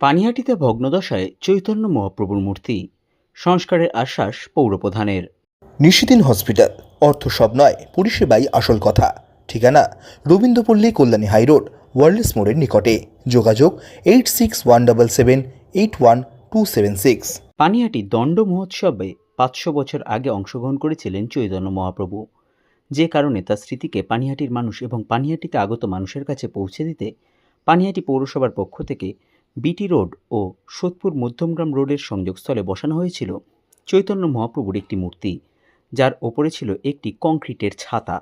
পানিহাটিতে ভগ্নদশায় চৈতন্য মহাপ্রভুর মূর্তি সংস্কারের আশ্বাস পৌরপ্রধানের। নিশিদিন হসপিটাল অর্থ সব নয় পরিষেবাই আসল কথা। ঠিকানা রবীন্দ্রপল্লী কল্যাণী হাইরোড ওয়ার্ল্ডস মোড়ের নিকটে। যোগাযোগ eight six one double seven eight one two seven six. Panihati দণ্ড মহোৎসবে পাঁচশো বছর আগে অংশগ্রহণ করেছিলেন চৈতন্য মহাপ্রভু। যে কারণে তার স্মৃতিকে পানিহাটির মানুষ এবং পানিহাটিতে আগত মানুষের কাছে পৌঁছে দিতে পানিহাটি পৌরসভার পক্ষ থেকে বিটি রোড ও সোদপুর মধ্যমগ্রাম রোডের সংযোগস্থলে বসানো হয়েছিল চৈতন্য মহাপ্রভুর একটি মূর্তি, যার ওপরে ছিল একটি কংক্রিটের ছাতা।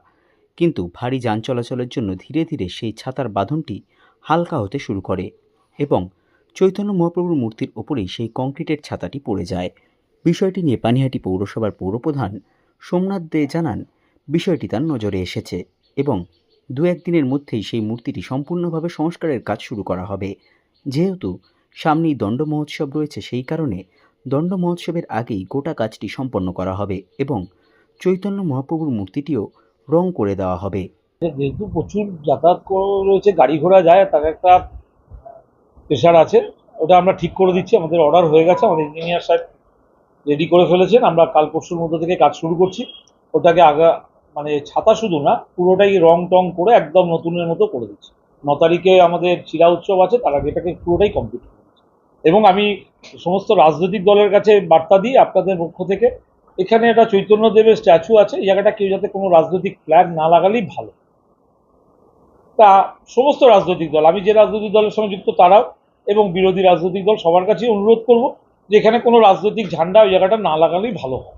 কিন্তু ভারী যান চলাচলের জন্য ধীরে ধীরে সেই ছাতার বাঁধনটি হালকা হতে শুরু করে এবং চৈতন্য মহাপ্রভুর মূর্তির ওপরেই সেই কংক্রিটের ছাতাটি পড়ে যায়। বিষয়টি নিয়ে পানিহাটি পৌরসভার পৌরপ্রধান সোমনাথ দে জানান, বিষয়টি তার নজরে এসেছে এবং দু একদিনের মধ্যেই সেই মূর্তিটি সম্পূর্ণভাবে সংস্কারের কাজ শুরু করা হবে। যেহেতু সামনেই দণ্ড মহোৎসব রয়েছে, সেই কারণে দণ্ড মহোৎসবের আগেই গোটা কাজটি সম্পন্ন করা হবে এবং চৈতন্য মহাপ্রভুর মূর্তিটিও রং করে দেওয়া হবে। যেহেতু প্রচুর যাতায়াত রয়েছে, গাড়ি ঘোড়া যায়, তার একটা প্রেশার আছে, ওটা আমরা ঠিক করে দিচ্ছি, আমাদের অর্ডার হয়ে গেছে, আমাদের ইঞ্জিনিয়ার সাহেব রেডি করে ফেলেছেন, আমরা কাল পরশুর মধ্যে থেকে কাজ শুরু করছি, ওটাকে আগা মানে ছাতা শুধু না, পুরোটাই রং টং করে একদম নতুনের মতো করে দিচ্ছি। ন তারিখে আমাদের চিরা উৎসব আছে, তার আগে এটাকে পুরোটাই কমপ্লিট এবং আমি সমস্ত রাজনৈতিক দলের কাছে বার্তা দিই আপনাদের পক্ষ থেকে, এখানে একটা চৈতন্যদেবের স্ট্যাচু আছে জায়গাটা কেউ যাতে কোনো রাজনৈতিক ফ্ল্যাগ না লাগালেই ভালো। তা সমস্ত রাজনৈতিক দল, আমি যে রাজনৈতিক দলের সঙ্গে যুক্ত তারাও, এবং বিরোধী রাজনৈতিক দল সবার কাছেই অনুরোধ করব যে এখানে কোনো রাজনৈতিক ঝান্ডা ওই জায়গাটা না লাগালেই ভালো হয়।